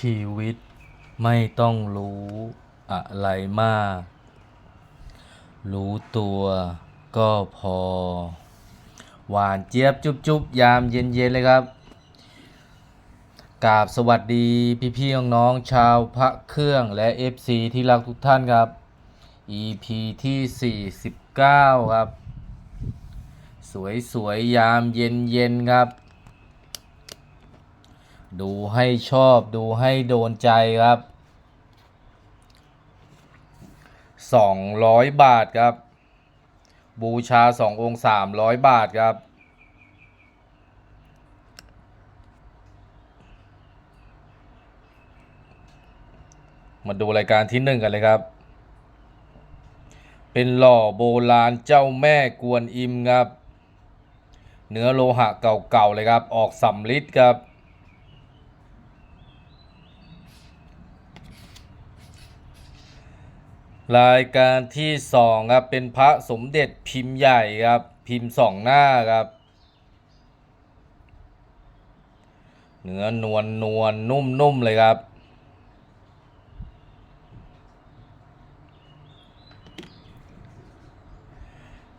ชีวิตไม่ต้องรู้อะไรมาก รู้ตัวก็พอ หวานเจี๊ยบจุ๊บจุบยามเย็นเย็นๆเลยครับกราบสวัสดีพี่พี่ๆน้องๆชาวพระเครื่องและ FC ที่รักทุกท่านครับ EP ที่ 49 ครับ สวยสวยๆยามเย็นเย็นๆครับ ดูให้ชอบดูให้โดนใจครับ 200 บาทครับ บูชา 2 องค์ 300 บาทครับ มาดูรายการที่หนึ่งกันเลยครับ เป็นหล่อโบราณเจ้าแม่กวนอิมครับ เนื้อโลหะเก่าๆเลยครับ ออกสำลิดครับ รายการที่สองครับเป็นพระสมเด็จพิมพ์ใหญ่ครับพิมพ์สองหน้าครับ เนื้อนวลนวลนุ่มนุ่มเลยครับ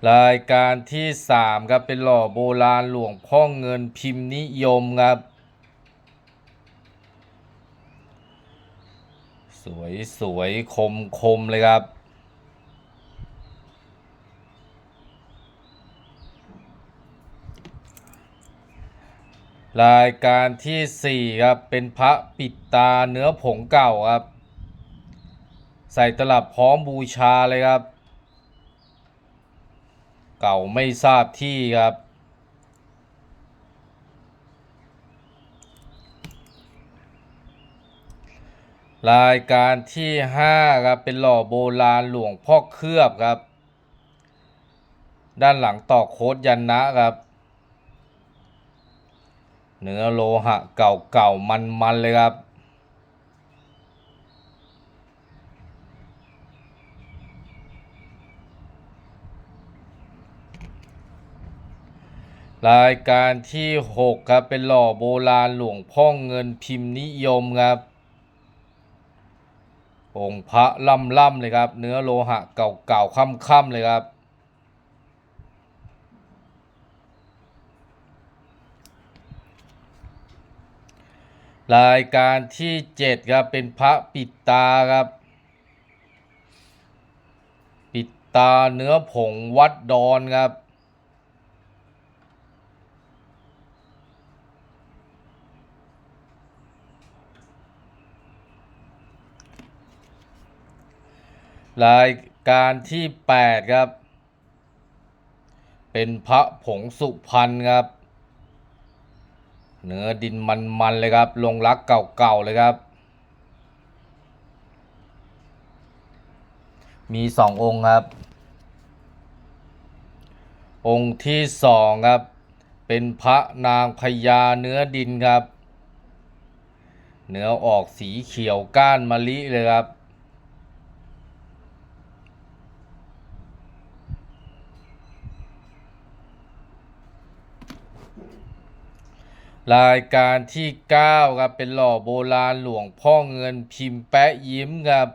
รายการที่สามครับเป็นหล่อโบราณหลวงพ่อเงินพิมพ์นิยมครับ ส วยสวยคมคมเลยครับ รายการที่สี่ครับ เป็นพระปิดตาเนื้อผงเก่าครับ ใส่ตลับพร้อมบูชาเลยครับ เก่าไม่ทราบที่ครับ รายการที่ห้าครับเป็นหล่อโบราณหลวงพ่อเคลือบครับ ด้านหลังต่อโคดยันนะครับ เนื้อโลหะเก่าๆมันๆเลยครับรายการที่หกครับ เป็นหล่อโบราณหลวงพ่อเงินพิมพ์นิยมครับ องค์พระล่ำๆเลยครับ เนื้อโลหะเก่าๆค่ำๆเลยครับรายการที่เจ็ดครับเป็นพระปิดตาครับ ปิดตาเนื้อผงวัดดอนครับ รายการที่แปดครับ เป็นพระผงสุพรรณครับ เนื้อดินมันๆเลยครับ ลงรักเก่าๆเลยครับ มีสององค์ครับ องค์ที่สองครับ เป็นพระนางพญาเนื้อดินครับ เนื้อออกสีเขียวก้านมะลิเลยครับ รายการที่ 9 ครับ เป็นหล่อโบราณหลวงพ่อเงินพิมพ์แปะยิ้มครับ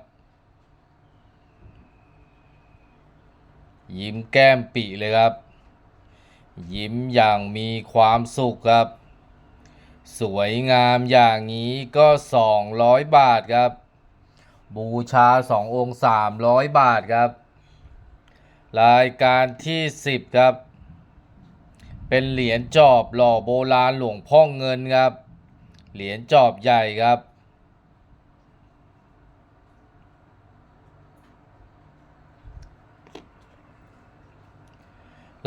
ยิ้มแก้มปีเลยครับ ยิ้มอย่างมีความสุขครับ สวยงามอย่างนี้ก็ 200 บาทครับ บูชา 2 องค์ 300 บาทครับ รายการที่ 10 ครับ เป็นเหรียญจอบหล่อโบราณหลวงพ่อเงินครับ เหรียญจอบใหญ่ครับ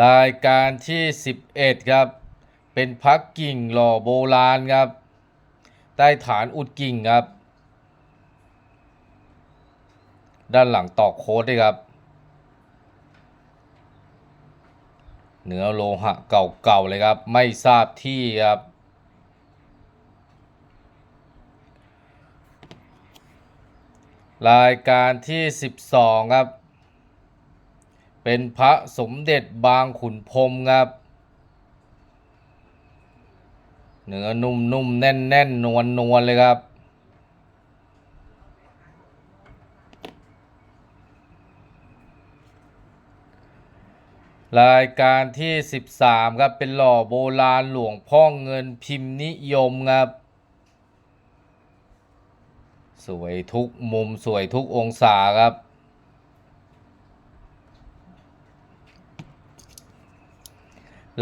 รายการที่ 11 ครับ เป็นพักกิ่งหล่อโบราณครับ ใต้ฐานอุดกิ่งครับ ด้านหลังตอกโค้ดด้วยครับ เนื้อโลหะเก่าๆเลยครับ ไม่ทราบที่ครับ รายการที่ 12 ครับ เป็นพระสมเด็จบางขุนพรมครับ เนื้อนุ่มๆ แน่นๆ นวลๆ เลยครับ รายการที่ 13ครับเป็นหล่อโบราณหลวงพ่อเงินพิมพ์นิยมครับ สวยทุกมุมสวยทุกองศาครับ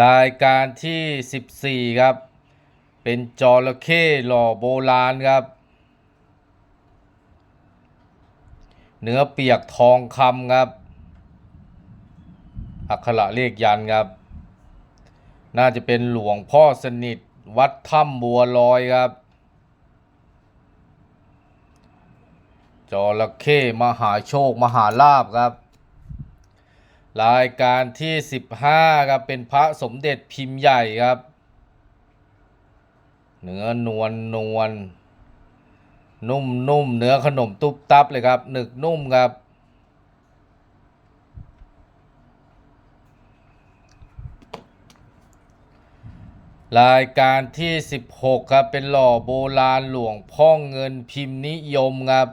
รายการที่ 14 ครับ เป็นจระเข้หล่อโบราณครับ เนื้อเปียกทองคำครับ อักขระเลขยันครับ น่าจะเป็นหลวงพ่อสนิท วัดถ้ำบัวลอยครับจระเข้มหาโชค มหาลาบครับ รายการที่ 15ครับเป็นพระสมเด็จพิมพ์ใหญ่ครับเนื้อนวลนวลนุ่มนุ่มเนื้อขนมตุ๊บตับเลยครับหนึกนุ่มครับ รายการที่ 16 ครับ เป็นหล่อโบราณหลวงพ่อเงินพิมพ์นิยมครับ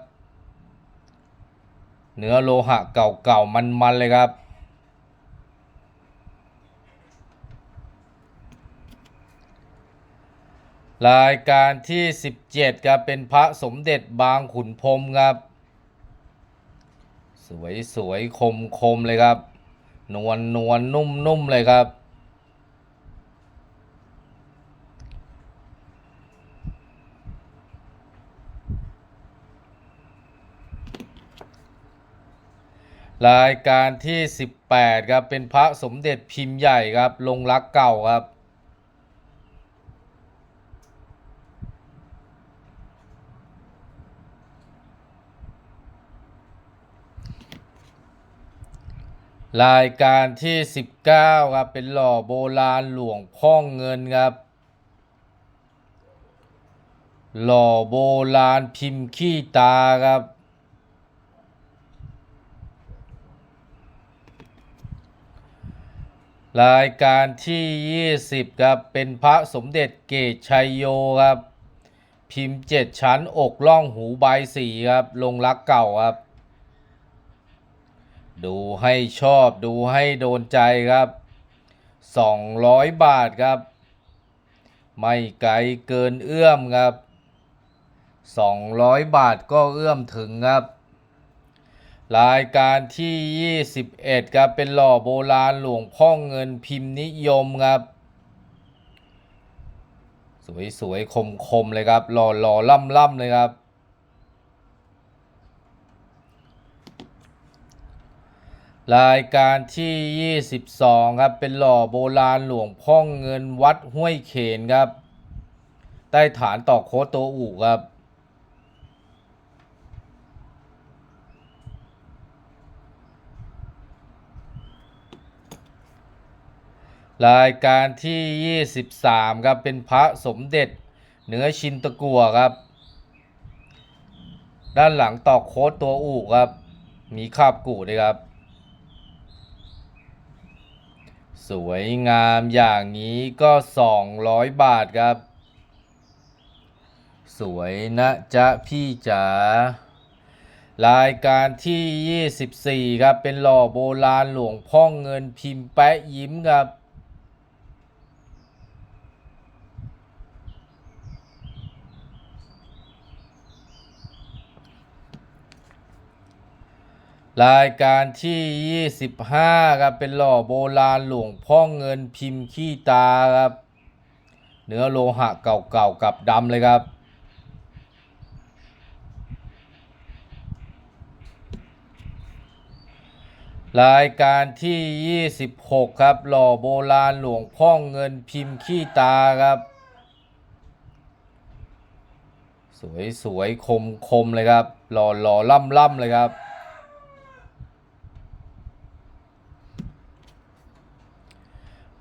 เนื้อโลหะเก่าๆ มันๆ เลยครับ รายการที่ 17 ครับ เป็นพระสมเด็จบางขุนพรมครับ สวยสวยคมๆ เลยครับ นวลนวลนุ่มนุ่มๆเลยครับ รายการที่ 18ครับเป็นพระสมเด็จพิมพ์ใหญ่ครับ ลงรักเก่าครับ รายการที่ 19ครับเป็นหล่อโบราณหลวงพ่องเงินครับหล่อโบราณพิมพ์ขี้ตาครับ รายการที่ 20 ครับ เป็นพระสมเด็จเกตชัยโยครับ พิมพ์เจ็ดชั้นอกล่องหูใบสีครับ ลงรักเก่าครับ ดูให้ชอบดูให้โดนใจครับ 200 บาทครับ ไม่ไกลเกินเอื้อมครับ 200 บาทก็เอื้อมถึงครับ รายการที่ 21ครับเป็นหล่อโบราณหลวงพ่อเงินพิมพ์นิยมครับ สวยสวยคมคมๆเลยครับ หล่อหล่อล่ำล่ำเลยครับรายการที่ 22 ครับ เป็นหล่อโบราณหลวงพ่อเงินวัดห้วยเขนครับ ใต้ฐานต่อโคตโตอุครับ รายการที่ 23 ครับ เป็นพระสมเด็จเหนือชินตะกัวครับ ด้านหลังตอกโค้ดตัวอูครับ มีคาบกูด้วยครับ สวยงามอย่างนี้ก็ 200 บาทครับ สวยนะจ๊ะพี่จ๋ารายการที่ 24 ครับ เป็นหล่อโบราณหลวงพ่อเงินพิมพ์แปะยิ้มครับ รายการที่ 25 ครับ เป็นหล่อโบราณหลวงพ่อเงินพิมพ์ขี้ตาครับ เนื้อโลหะเก่าๆกับดำเลยครับ รายการที่ 26 ครับ หล่อโบราณหลวงพ่อเงินพิมพ์ขี้ตาครับ สวยสวยคมๆเลยครับ หล่อหล่อล่ำล่ำๆเลยครับ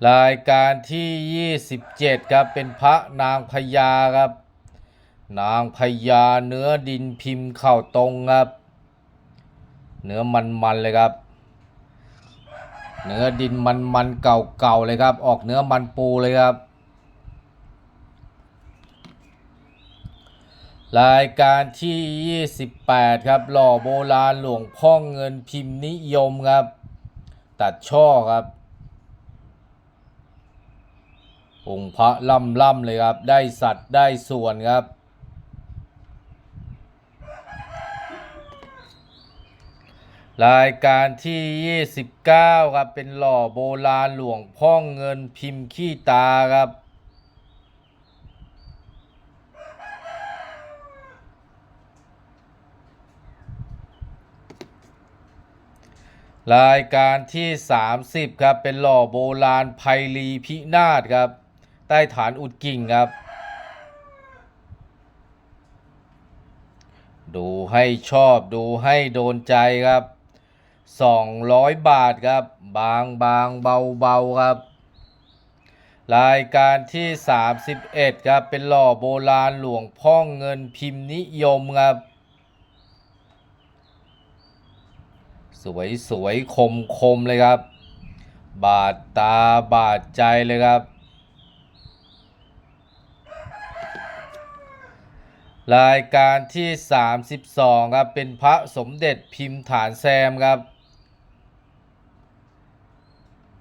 รายการที่ 27 ครับ เป็นพระนางพญาครับ นางพญาเนื้อดินพิมพ์เข่าตรงครับ เนื้อมันๆเลยครับ เนื้อดินมันๆเก่าๆเลยครับ ออกเนื้อมันปูเลยครับ รายการที่ 28 ครับ หล่อโบราณหลวงพ่อเงินพิมพ์นิยมครับ ตัดช่อครับ องค์พระล่ำล่ำเลยครับ ได้สัตว์ได้ส่วนครับ รายการที่ 29 ครับ เป็นหล่อโบราณหลวงพ่อเงินพิมพ์ขี้ตาครับรายการที่ 30 ครับ เป็นหล่อโบราณไพลีพินาศครับ ใต้ฐานอุดกิ่งครับ ดูให้ชอบดูให้โดนใจครับ 200 บาทครับ บางบางเบาเบาครับ รายการที่ 31 ครับ เป็นหล่อโบราณหลวงพ่อเงินพิมพ์นิยมครับสวยสวยคมคมเลยครับ บาดตาบาดใจเลยครับ รายการที่ 32 ครับ เป็นพระสมเด็จพิมพ์ฐานแซมครับ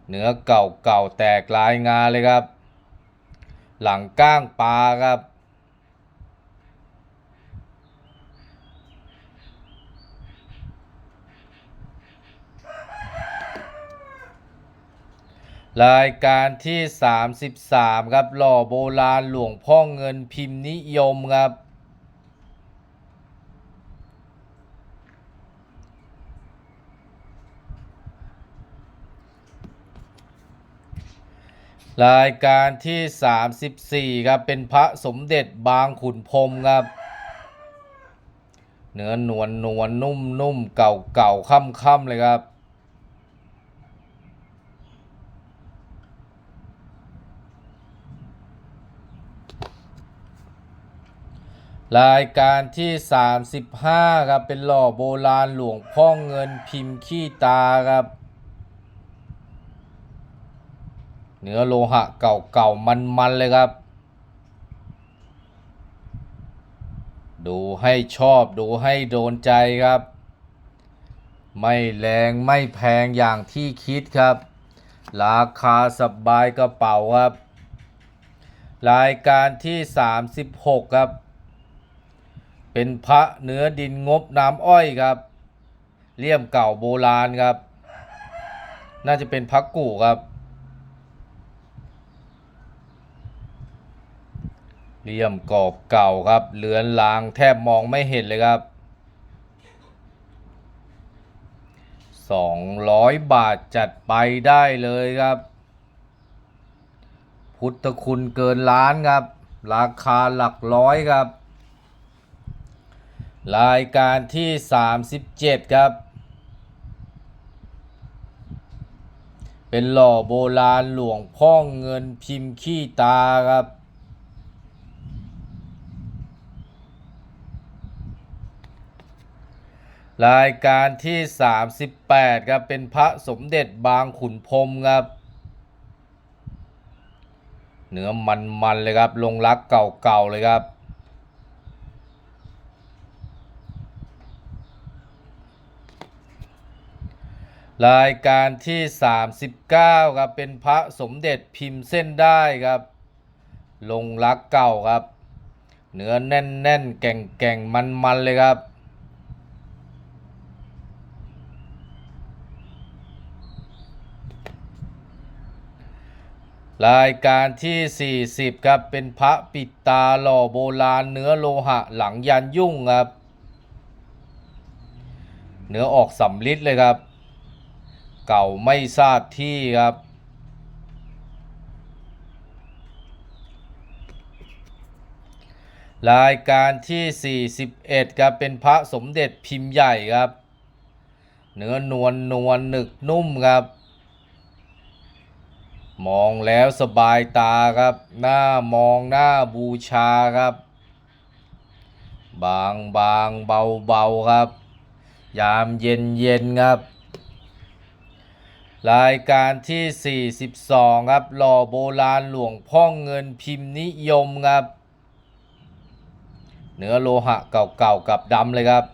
เนื้อเก่าเก่าแตกลายงานเลยครับ หลังก้างปลาครับ รายการที่ 33 ครับ หล่อโบราณหลวงพ่อเงินพิมพ์นิยมครับ รายการที่ 34 ครับ เป็นพระสมเด็จบางขุนพรมครับ เนื้อนวลนวลนุ่มนุ่มเก่าเก่าค่ำค่ำเลยครับ รายการที่ 35 ครับ เป็นหล่อโบราณหลวงพ่อเงินพิมพ์ขี้ตาครับ เนื้อโลหะเก่าๆ มันๆ เลยครับ ดูให้ชอบดูให้โดนใจครับ ไม่แรงไม่แพงอย่างที่คิดครับ ราคาสบายกระเป๋าครับ รายการที่ 36 ครับ เป็นพระเนื้อดินงบน้ำอ้อยครับ เลี่ยมเก่าโบราณครับ น่าจะเป็นพักกู่ครับ เลี่ยมกรอบเก่าครับเลือนลางแทบมองไม่เห็นเลยครับ 200 บาทจัดไปได้เลยครับ พุทธคุณเกินล้านครับ ราคาหลักร้อยครับ รายการที่ 37 ครับ เป็นหล่อโบราณหลวงพ่อเงินพิมพ์ขี้ตาครับ รายการที่ 38 ครับ เป็นพระสมเด็จบางขุนพรมครับเนื้อมันๆเลยครับ ลงรักเก่าๆเลยครับ รายการที่ 39 ครับ เป็นพระสมเด็จพิมพ์เส้นได้ครับ ลงรักเก่าครับ เนื้อแน่นๆ แก่งๆ มันๆเลยครับ รายการที่ 40 ครับ เป็นพระปิดตาหล่อโบราณเนื้อโลหะหลังยันยุ่งครับ เนื้อออกสำลิดเลยครับ เก่าไม่ทราบที่ครับรายการที่ 41ครับเป็นพระสมเด็จพิมพ์ใหญ่ครับ เนื้อนวลนวลหนึกนุ่มครับ มองแล้วสบายตาครับ หน้ามองหน้าบูชาครับ บางบางเบาเบาครับ ยามเย็นเย็นครับ รายการที่ 42 ครับ หล่อโบราณหลวงพ่อเงินพิมพ์นิยมครับ เนื้อโลหะเก่าๆกับดำเลยครับ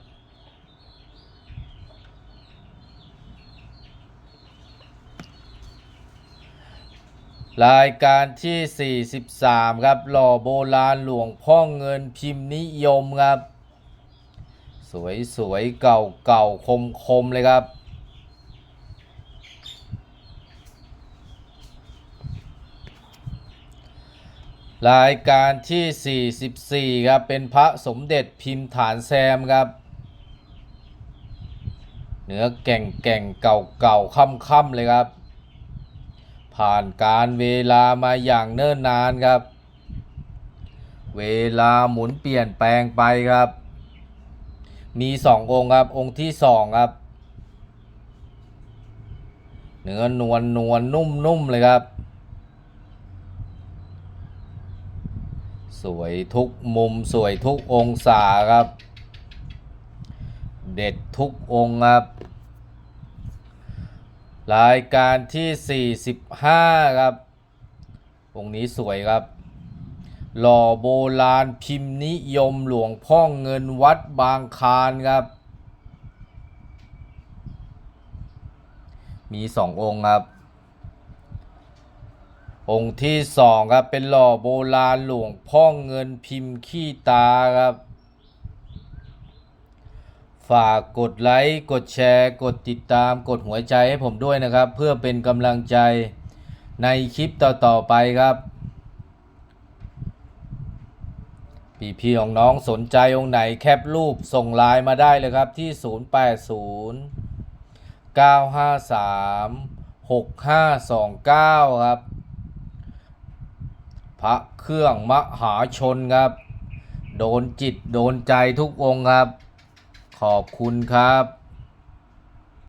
รายการที่ 43 ครับ หล่อโบราณหลวงพ่อเงินพิมพ์นิยมครับ สวยสวยๆเก่าเก่าคมคมๆเลยครับ รายการที่ 44 ครับ เป็นพระสมเด็จพิมพ์ฐานแซมครับ เนื้อแก่งแก่งเก่าเก่าค่ำค่ำๆเลยครับ ผ่านการเวลามาอย่างเนิ่นนานครับ เวลาหมุนเปลี่ยนแปลงไปครับ มีสององค์ครับองค์ที่สองครับ เนื้อนวลนวลนุ่มนุ่มๆเลยครับ สวยทุกมุมสวยทุกองศาครับ เด็ดทุกองค์ครับ รายการที่ 45 ครับ องค์นี้สวยครับ หล่อโบราณพิมพ์นิยมหลวงพ่อเงินวัดบางคานครับ มีสององค์ครับ องค์ที่สองครับเป็นหล่อโบราณหลวงพ่อเงินพิมพ์ขี้ตาครับ ฝากกดไลค์ กดแชร์ กดติดตาม กดหัวใจให้ผมด้วยนะครับ เพื่อเป็นกำลังใจในคลิปต่อ ๆ ไปครับ พี่พี่ของน้องสนใจองค์ไหนแคปรูปส่งไลน์มาได้เลยครับที่ 080 953 6529 ครับ พระเครื่องมหาชนครับ โดนจิตโดนใจทุกองค์ครับ ขอบคุณครับ